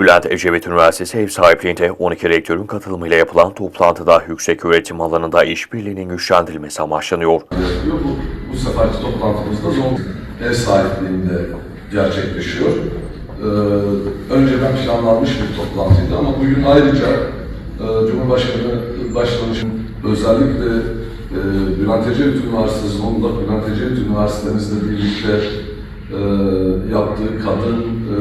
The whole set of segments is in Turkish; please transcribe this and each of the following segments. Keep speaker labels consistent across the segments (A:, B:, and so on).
A: Bülent Ecevit Üniversitesi ev sahipliğinde 12 rektörün katılımıyla yapılan toplantıda yüksek öğretim alanında işbirliğinin güçlendirilmesi amaçlanıyor.
B: Bu, bu seferki toplantımızda zor ev sahipliğinde gerçekleşiyor. Ee, önceden planlanmış bir toplantıydı ama bugün ayrıca e, Cumhurbaşkanı Başdanışım özellikle e, Bülent Ecevit Üniversitesi, Zonguldak Bülent Ecevit Üniversitemizle birlikte e, yaptığı kadın e,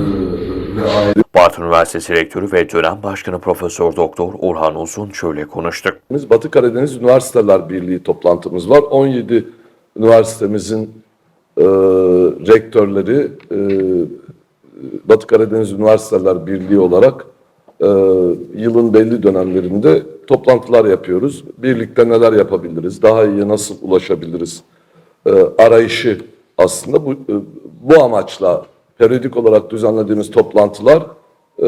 B: ve aile
A: Bartın Üniversitesi Rektörü ve dönem başkanı Profesör Doktor Orhan Uzun şöyle konuştu.
C: Biz Batı Karadeniz Üniversiteler Birliği toplantımız var. 17 üniversitemizin e, rektörleri e, Batı Karadeniz Üniversiteler Birliği olarak e, yılın belli dönemlerinde toplantılar yapıyoruz. Birlikte neler yapabiliriz, daha iyi nasıl ulaşabiliriz e, arayışı aslında bu, e, bu amaçla periyodik olarak düzenlediğimiz toplantılar e,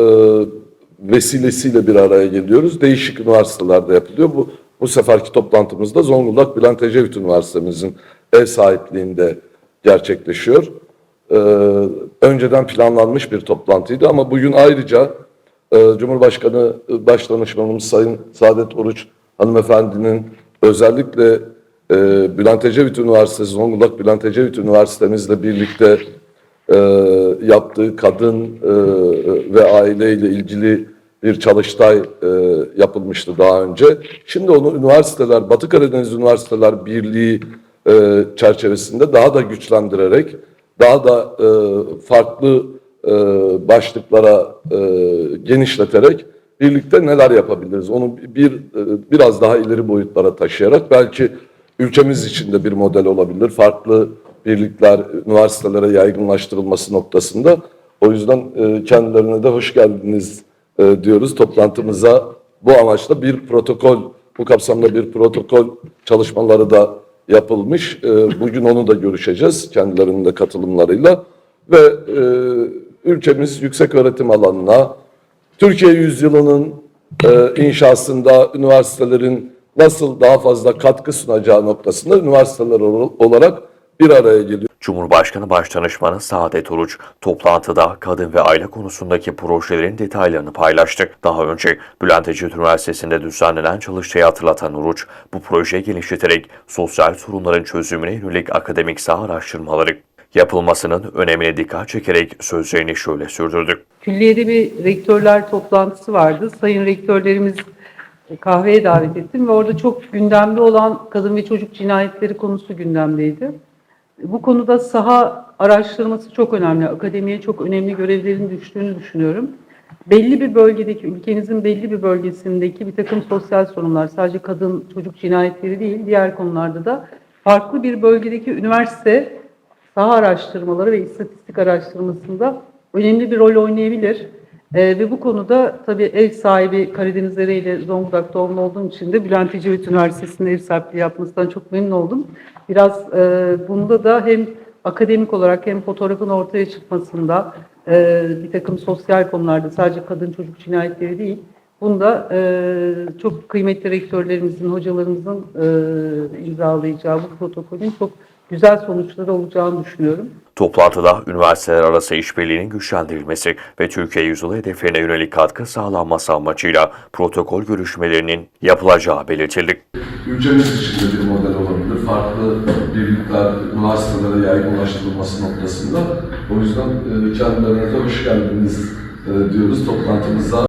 C: vesilesiyle bir araya geliyoruz. Değişik üniversitelerde yapılıyor. Bu, bu seferki toplantımızda Zonguldak Bülent Ecevit Üniversitemizin ev sahipliğinde gerçekleşiyor. E, önceden planlanmış bir toplantıydı ama bugün ayrıca e, Cumhurbaşkanı e, Başdanışmanımız Sayın Saadet Oruç hanımefendinin özellikle e, Bülent Ecevit Üniversitesi, Zonguldak Bülent Ecevit Üniversitemizle birlikte e, yaptığı kadın e, ve aileyle ilgili bir çalıştay e, yapılmıştı daha önce. Şimdi onu üniversiteler, Batı Karadeniz Üniversiteler Birliği e, çerçevesinde daha da güçlendirerek, daha da e, farklı e, başlıklara e, genişleterek birlikte neler yapabiliriz? Onu bir e, biraz daha ileri boyutlara taşıyarak belki ülkemiz için de bir model olabilir. Farklı birlikler üniversitelere yaygınlaştırılması noktasında. O yüzden e, kendilerine de hoş geldiniz e, diyoruz toplantımıza. Bu amaçla bir protokol, bu kapsamda bir protokol çalışmaları da yapılmış. E, bugün onu da görüşeceğiz kendilerinin de katılımlarıyla. Ve ülkemiz yüksek öğretim alanına, Türkiye yüzyılının inşasında üniversitelerin nasıl daha fazla katkı sunacağı noktasında üniversiteler ol- olarak bir araya geliyor.
A: Cumhurbaşkanı Başdanışmanı Saadet Oruç toplantıda kadın ve aile konusundaki projelerin detaylarını paylaştı. Daha önce Bülent Ecevit Üniversitesi'nde düzenlenen çalıştayı hatırlatan Oruç, bu projeyi genişleterek sosyal sorunların çözümüne yönelik akademik saha araştırmaları yapılmasının önemine dikkat çekerek sözlerini şöyle sürdürdü.
D: Külliyede bir rektörler toplantısı vardı. Sayın rektörlerimiz kahveye davet ettim ve orada çok gündemde olan kadın ve çocuk cinayetleri konusu gündemdeydi. Bu konuda saha araştırması çok önemli. Akademiye çok önemli görevlerin düştüğünü düşünüyorum. Belli bir bölgedeki, ülkenizin belli bir bölgesindeki bir takım sosyal sorunlar, sadece kadın çocuk cinayetleri değil, diğer konularda da farklı bir bölgedeki üniversite saha araştırmaları ve istatistik araştırmasında önemli bir rol oynayabilir. Ee, ve bu konuda tabii ev sahibi Karadenizleri ile Zonguldak doğumlu olduğum için de Bülent Ecevit Üniversitesi'nde ev sahipliği yapmasından çok memnun oldum. Biraz e, bunda da hem akademik olarak hem fotoğrafın ortaya çıkmasında e, bir takım sosyal konularda sadece kadın çocuk cinayetleri değil, bunda e, çok kıymetli rektörlerimizin, hocalarımızın e, imzalayacağı bu protokolün çok güzel sonuçları olacağını düşünüyorum.
A: Toplantıda üniversiteler arası işbirliğinin güçlendirilmesi ve Türkiye yüzyılı hedeflerine yönelik katkı sağlanması amacıyla protokol görüşmelerinin yapılacağı belirtildi.
B: ülkemiz için de bir model olabilir. Farklı birlikler üniversitelere yaygınlaştırılması noktasında. O yüzden e, kendilerine hoş geldiniz e, diyoruz toplantımıza.